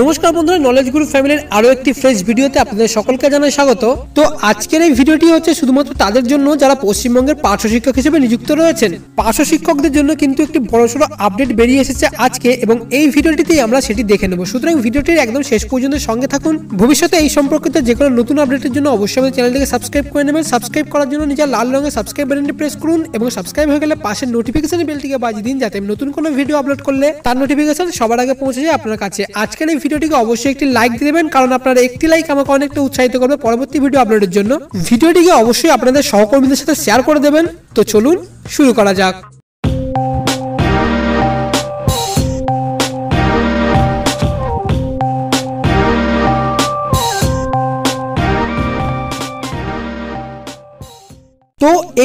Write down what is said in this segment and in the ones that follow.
নমস্কার বন্ধুরা নলেজ গুরু ফ্যামিলির আরও একটি ফ্রেশ ভিডিওতে আপনাদের সকলকে জানাই স্বাগত। তো আজকের এই ভিডিওটি হচ্ছে শুধুমাত্র তাদের জন্য, যারা পশ্চিমবঙ্গের পার্শ্ব শিক্ষক হিসেবে নিযুক্ত রয়েছেন। পার্শ্ব শিক্ষকদের জন্য কিন্তু একটি বড়সড় আপডেট বেরিয়ে এসেছে আজকে, এবং এই ভিডিওটিতেই আমরা সেটি দেখে নেব। সুতরাং ভিডিওটির একদম শেষ পর্যন্ত সঙ্গে থাকুন। ভবিষ্যতে এই সম্পর্কিত যে কোনো নতুন আপডেটের জন্য অবশ্যই আমাদের চ্যানেলটিকে সাবস্ক্রাইব করে নেবেন। সাবস্ক্রাইব করার জন্য নিজের লাল রঙের সাবস্ক্রাইব বাটনটি প্রেস করুন, এবং সাবস্ক্রাইব হয়ে গেলে পাশের নোটিফিকেশন বেলটিকে বাজিয়ে দিন, যাতে নতুন কোনো ভিডিও আপলোড করলে তার নোটিফিকেশন সবার আগে পৌঁছে যায় আপনার কাছে। আজকের ভিডিওটিকে অবশ্যই একটি লাইক দিয়ে দেবেন, কারণ আপনার একটি লাইক আমাকে অনেকটা উৎসাহিত করবে পরবর্তী ভিডিও আপলোডের জন্য। ভিডিওটিকে অবশ্যই আপনাদের সহকর্মীদের সাথে শেয়ার করে দেবেন। তো চলুন, শুরু করা যাক।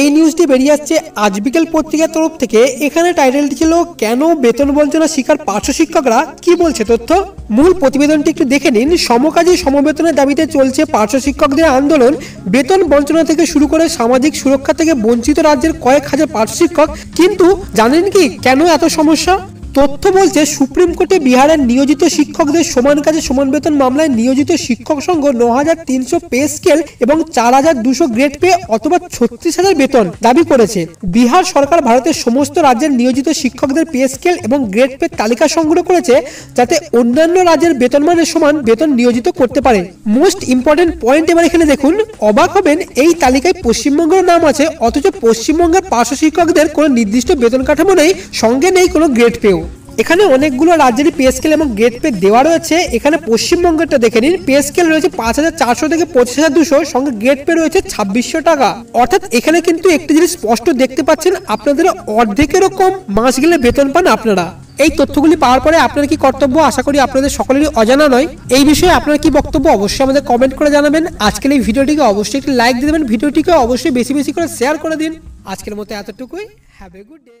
এই নিউজটি বেরিয়ে আসছে আজ বিকেল পত্রিকার তরফ থেকে। এখানে টাইটেলটি ছিল, কেন বেতন বঞ্চনা শিকার পার্শ্ব শিক্ষকরা? কি বলছে তথ্য? মূল প্রতিবেদনটি একটু দেখে নিন। সমকাজী সমবেতনের দাবিতে চলছে পার্শ্ব শিক্ষকদের আন্দোলন। বেতন বঞ্চনা থেকে শুরু করে সামাজিক সুরক্ষা থেকে বঞ্চিত রাজ্যের কয়েক হাজার পার্শ্ব শিক্ষক। কিন্তু জানেন কি কেন এত সমস্যা? তথ্য বলছে, সুপ্রিম কোর্টে বিহারের নিয়োজিত শিক্ষকদের সমান কাজে সমান বেতন মামলায় নিয়োজিত শিক্ষক সংঘ ন হাজার তিনশো পে স্কেল এবং চার হাজার দুশো গ্রেড পে অথবা ছত্রিশ হাজার বেতন দাবি করেছে। বিহার সরকার ভারতের সমস্ত রাজ্যের নিয়োজিত শিক্ষকদের পে স্কেল এবং গ্রেড পে তালিকা সংগ্রহ করেছে যাতে অন্যান্য রাজ্যের বেতনমানের সমান বেতন নিয়োজিত করতে পারে। মোস্ট ইম্পর্টেন্ট পয়েন্ট এবার এখানে দেখুন, অবাক হবেন, এই তালিকায় পশ্চিমবঙ্গের নাম আছে, অথচ পশ্চিমবঙ্গের পার্শ্ব শিক্ষকদের কোনো নির্দিষ্ট বেতন কাঠামো নেই, সঙ্গে নেই কোনো গ্রেড পেও। এখানে অনেকগুলো রাজ্যেরই পে স্কেল এবং গ্রেড পে দেওয়া রয়েছে। এখানে পশ্চিমবঙ্গেরটা দেখে নিন। পে স্কেল রয়েছে পাঁচ হাজার চারশো থেকে পঁচিশ হাজার দুশো, সঙ্গে গ্রেড পে রয়েছে ছাব্বিশশো টাকা। অর্থাৎ এখানে কিন্তু একটি জিনিস স্পষ্ট দেখতে পাচ্ছেন, আপনাদের অর্ধেকেরও কম মাস গেলে বেতন পান আপনারা। এই তথ্যগুলি পাওয়ার পরে আপনার কি কর্তব্য? আশা করি আপনাদের সকলেরই অজানা নয়। এই বিষয়ে আপনার কি বক্তব্য? অবশ্যই আমাদের কমেন্ট করে জানাবেন। আজকের এই ভিডিওটিকে অবশ্যই একটি লাইক দিয়ে দেবেন। ভিডিওটিকে অবশ্যই বেশি বেশি করে শেয়ার করে দিন। আজকের মতো এতটুকুই। Have a good day